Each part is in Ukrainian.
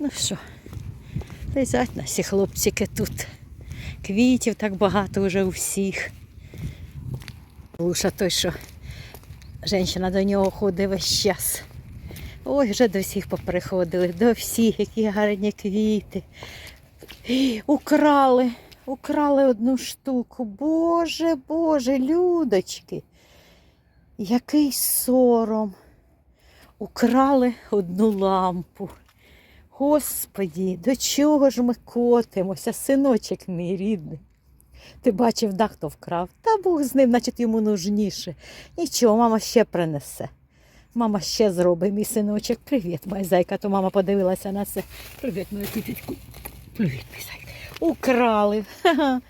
Ну що, лежать наші хлопчики тут. Квітів так багато вже у всіх. Луша той, що жінка до нього ходить весь час. Ой, вже до всіх поприходили, до всіх, які гарні квіти. Украли, украли одну штуку. Боже, Боже, людочки. Який сором. Украли одну лампу. Господі, до чого ж ми котимося, синочок мій рідний. Ти бачив, да, хто вкрав. Та Бог з ним, значить, йому нужніше. Нічого, мама ще принесе. Мама ще зробить, мій синочок. Привіт, моя. То мама подивилася на це. Привіт, моя тітечку. Привіт, мій зайка. Украли. Ха-ха.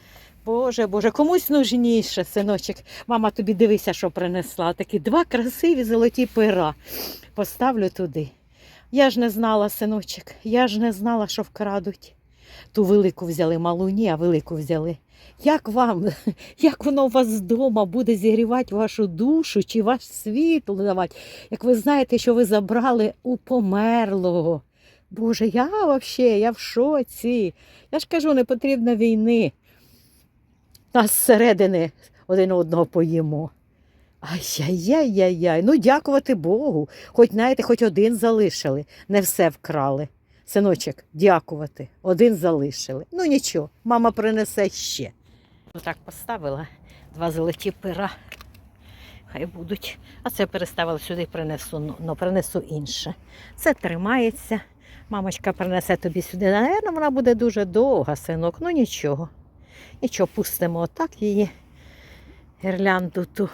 Боже, Боже, комусь нужніше, синочок. Мама тобі дивися, що принесла. Такі два красиві золоті пера. Поставлю туди. Я ж не знала, синочок, я ж не знала, що вкрадуть. Ту велику взяли, малу ні, а велику взяли. Як вам, як воно у вас вдома буде зігрівати вашу душу чи ваш світло давати, як ви знаєте, що ви забрали у померлого? Боже, я взагалі, я в шоці. Я ж кажу, не потрібно війни. Нас зсередини один одного поїмо. Ай-яй-яй-яй-яй. Ну, дякувати Богу. Хоч, знаєте, хоч один залишили, не все вкрали. Синочок, дякувати. Один залишили. Ну нічого, мама принесе ще. Отак поставила два золоті пера. Хай будуть. А це переставила сюди, принесу, ну, ну, принесу інше. Це тримається. Мамочка принесе тобі сюди. Наверно, вона буде дуже довга, синок. Ну нічого. Нічого, пустимо отак її. Гірлянду ту.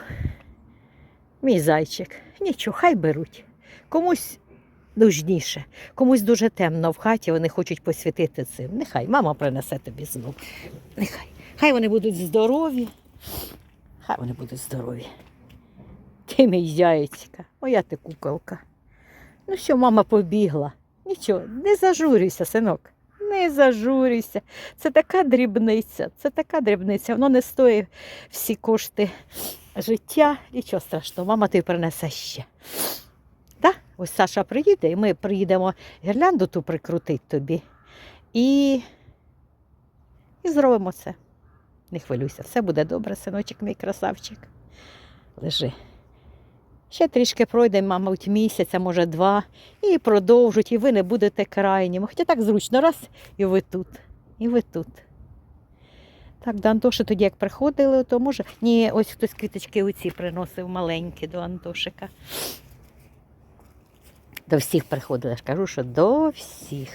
Мій зайчик. Нічого, хай беруть. Комусь нужніше, комусь дуже темно в хаті, вони хочуть посвятити цим. Нехай мама принесе тобі знов. Нехай. Хай вони будуть здорові. Хай вони будуть здорові. Ти мій яєчка, моя ти куколка. Ну що, мама побігла. Нічого, не зажурюйся, синок. Не зажурюйся. Це така дрібниця, це така дрібниця. Воно не стоїть всі кошти життя. Нічого страшного, мама тобі принесе ще. Так? Ось Саша приїде, і ми приїдемо гірлянду ту прикрутить тобі. І, і зробимо це. Не хвилюйся, все буде добре, синочок, мій красавчик. Лежи. Ще трішки пройде, мабуть, місяця, може два, і продовжуть, і ви не будете крайніми. Хоча так зручно, раз, і ви тут, і ви тут. Так, до Антоши тоді як приходили, то може. Ні, ось хтось квіточки оці приносив маленькі до Антошика. До всіх приходили, я ж кажу, що до всіх.